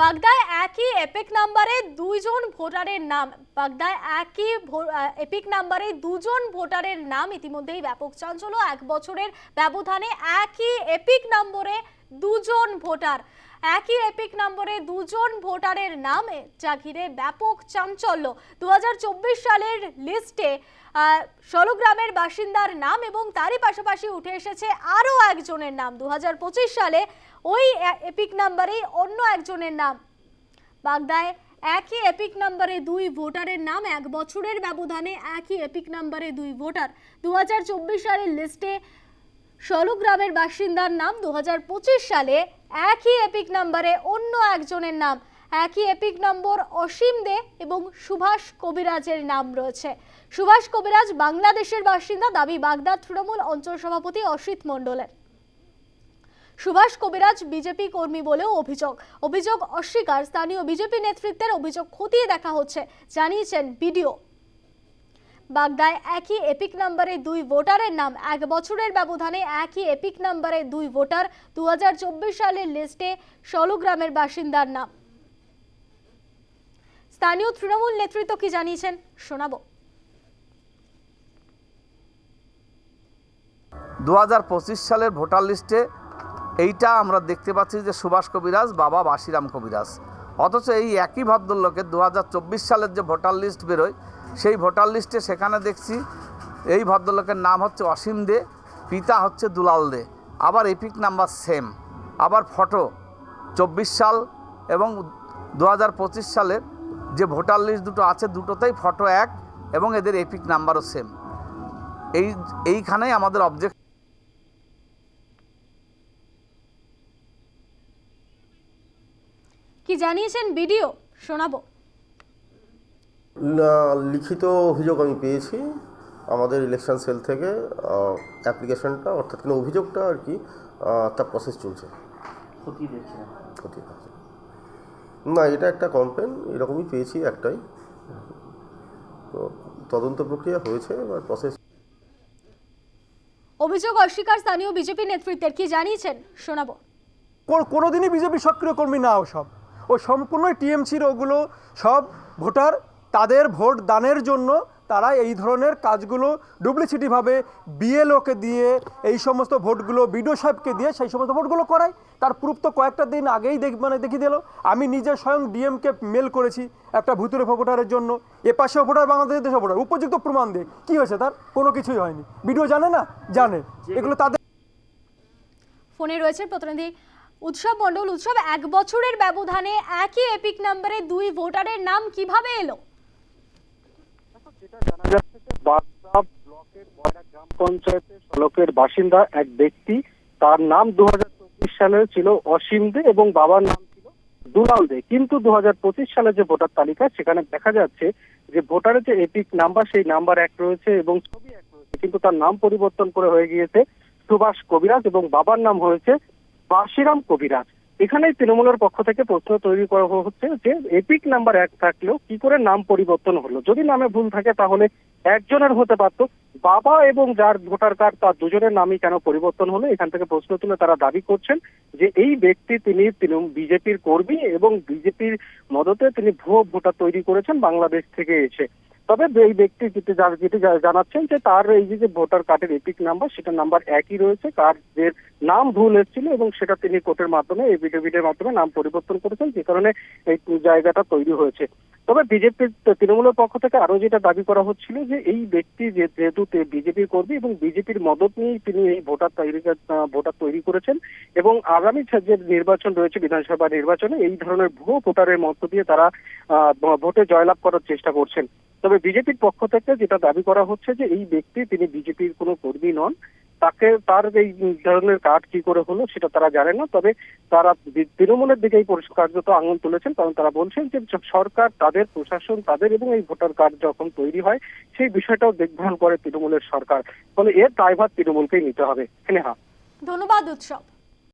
বাগদায় একই এপিক নাম্বারে দুইজন ভোটারের নাম, বাগদায় একই এপিক নাম্বারে দুজন ভোটারের নাম ইতিমধ্যেই ব্যাপক চাঞ্চল্য। এক বছরের ব্যবধানে একই এপিক নম্বরে দুজন ভোটার। একই এপিক নম্বরে দুজন ভোটারের নামে যা ঘিরে ব্যাপক চাঞ্চল্য। দু হাজার চব্বিশ সালের লিস্টে আহ, ষোলগ্রামের বাসিন্দার নাম এবং তারই পাশাপাশি উঠে এসেছে আরও একজনের নাম। দু হাজার পঁচিশ সালে ওই এপিক নাম্বারেই অন্য একজনের নাম। বাগদায় একই এপিক নাম্বারে দুই ভোটারের নাম এক বছরের ব্যবধানে একই এপিক নাম্বারে দুই ভোটার। দু হাজার চব্বিশ সালের লিস্টে ষোলগ্রামের বাসিন্দার নাম দু হাজার পঁচিশ সালে একই এপিক নাম্বারে অন্য একজনের নাম। একই এপিক নম্বর অসীম দে এবং সুভাষ কবিরাজের নাম রয়েছে। সুভাষ কবিরাজ বাংলাদেশের বাসিন্দা, দাবি বাগদাদ তৃণমূল অঞ্চল সভাপতি অসিত মণ্ডলের। সুভাষ কবিরাজ বিজেপি কর্মী বলেও অভিযোগ। অভিযোগ অস্বীকার। স্থানীয় বিজেপি নেতৃত্বের অভিযোগ খতিয়ে দেখা হচ্ছে, জানিয়েছেন বিডিও। বাগদায় একই এপিক নাম্বারে দুই ভোটারের নাম। এক বছরের ব্যবধানে একই এপিক নাম্বারে দুই ভোটার। দু সালের লিস্টে ষোলগ্রামের বাসিন্দার নাম। স্থানীয় তৃণমূল নেতৃত্ব কি জানিয়েছেন? শোনাবো। পঁচিশ সালের ভোটার লিস্টে এইটা আমরা দেখতে পাচ্ছি যে সুভাষ কবিরাজ, বাবা বাসিরাম কবিরাজ। অথচ এই একই ভদ্রলোকের দু সালের যে ভোটার লিস্ট বেরোয় সেই ভোটার লিস্টে সেখানে দেখছি এই ভদ্রলোকের নাম হচ্ছে অসীম দে, পিতা হচ্ছে দুলাল দে। আবার এপিক নাম্বার সেম। আবার ফটো, চব্বিশ সাল এবং দু হাজার পঁচিশ সালের যে ভোটার লিস্ট দুটো আছে, দুটোতেই ফটো এক এবং এদের এপিক নাম্বারও সেম। এই, এইখানেই আমাদের অবজেক্ট কি জানিয়েছেন ভিডিও শোনাবো। না লিখিত অভিযোগ আমি পেয়েছি আমাদের ইলেকশন সেল থেকে অ্যাপ্লিকেশনটা অর্থাৎ কোনো অভিযোগটা আর কি তার প্রসেস চলছে। ক্ষতি না এটা একটা কমপ্লেন এরকমই পেয়েছি একটাই। তো তদন্ত প্রক্রিয়া হয়েছে এবার প্রসেস অভিযোগ অস্বীকার স্থানীয় বিজেপি নেতৃত্বের কি জানিয়েছেন? শোনাবো। কোনোদিনই বিজেপি সক্রিয় কর্মী না ও সব। ও সম্পূর্ণই টিএমসির ওগুলো সব ভোটার তাদের ভোট দানের জন্য তারা এই ধরনের কাজগুলো ডুপ্লিসিটিভাবে বিএলওকে দিয়ে, এই সমস্ত ভোটগুলো, বিডিও সাহেবকে দিয়ে সেই সমস্ত ভোটগুলো করায়। তার প্রুফ তো কয়েকটা দিন আগেই দেখ মানে দেখিয়ে দিল। আমি নিজে স্বয়ং ডিএমকে মেল করেছি একটা ভুতুরে ভোটারের জন্য। এ পাশেও ভোটার বাংলাদেশের দেশে ভোটার। উপযুক্ত প্রমাণ দিয়ে। কী হয়েছে তার? কোনো কিছুই হয়নি। বিডিও জানে না? জানে। এগুলো তাদের ফোনে রয়েছে প্রতিনিধি উৎসব মণ্ডল। উৎসব এক বছরের ব্যবধানে একই এপিক নাম্বারে দুই ভোটারের নাম কীভাবে এলো বাগদা গ্রাম পঞ্চায়েতের সড়কের বাসিন্দা এক ব্যক্তি। তার নাম দু সালে ছিল অসীম দে এবং বাবার নাম দুলাল দে। কিন্তু দু হাজার পঁচিশ সালে যে ভোটার তালিকা, সেখানে দেখা যাচ্ছে যে ভোটারের যে এপিক নাম্বার, সেই নাম্বার এক রয়েছে এবং ছবি এক রয়েছে। কিন্তু তার নাম পরিবর্তন করে হয়ে গিয়েছে সুভাষ কবিরাজ এবং বাবার নাম হয়েছে বাসিরাম কবিরাজ। এখানে তৃণমূলের পক্ষ থেকে প্রশ্ন তৈরি করা হচ্ছে যে এপিক নাম্বার এক থাকলেও কি করে নাম পরিবর্তন হলো? যদি নামে ভুল থাকে তাহলে একজনের হতে পারত। বাবা এবং যার ভোটার কার্ড, তার দুজনের নামই কেন পরিবর্তন হলো? এখান থেকে প্রশ্ন তুলে তারা দাবি করছেন যে এই ব্যক্তি তিনি বিজেপির কর্মী এবং বিজেপির মদতে তিনি ভুয়ো ভোটার তৈরি করেছেন বাংলাদেশ থেকে এসে। তবে এই ব্যক্তি যেটি জানাচ্ছেন যে তার এই যে ভোটার কার্ডের এপিক নাম্বার, সেটা নাম্বার একই রয়েছে। কার্ডের নাম ভুল এসেছিল এবং সেটা তিনি কোর্টের মাধ্যমে এফিডেভিটের মাধ্যমে নাম পরিবর্তন করেছেন, যে কারণে এই জায়গাটা তৈরি হয়েছে। তবে বিজেপির তৃণমূলের পক্ষ থেকে আরও যেটা দাবি করা হচ্ছিল যে এই ব্যক্তি যেহেতু বিজেপির কর্মী এবং বিজেপির মদত নিয়েই তিনি এই ভোটার তৈরি ভোটার তৈরি করেছেন এবং আগামী যে নির্বাচন রয়েছে, বিধানসভা নির্বাচনে, এই ধরনের ভুয়ো ভোটারের মধ্য দিয়ে তারা ভোটে জয়লাভ করার চেষ্টা করছেন। তবে বিজেপির পক্ষ থেকে যেটা দাবি করা হচ্ছে যে এই ব্যক্তি তিনি বিজেপির কোনো কর্মী নন, তাকে তার এই ধরনের কার্ড কি করে হলো সেটা তারা জানে না, তবে তারা তৃণমূলের দিকেই কার্যত আঙুল তুলেছেন, কারণ তারা বলছেন যে সরকার, তাদের প্রশাসন, তাদের এবং এই ভোটার কার্ড যখন তৈরি হয়, সেই বিষয়টাও দেখভাল করে তৃণমূলের সরকার। ফলে এর দায়ভার তৃণমূলকেই নিতে হবে। স্নেহা ধন্যবাদ উৎসব।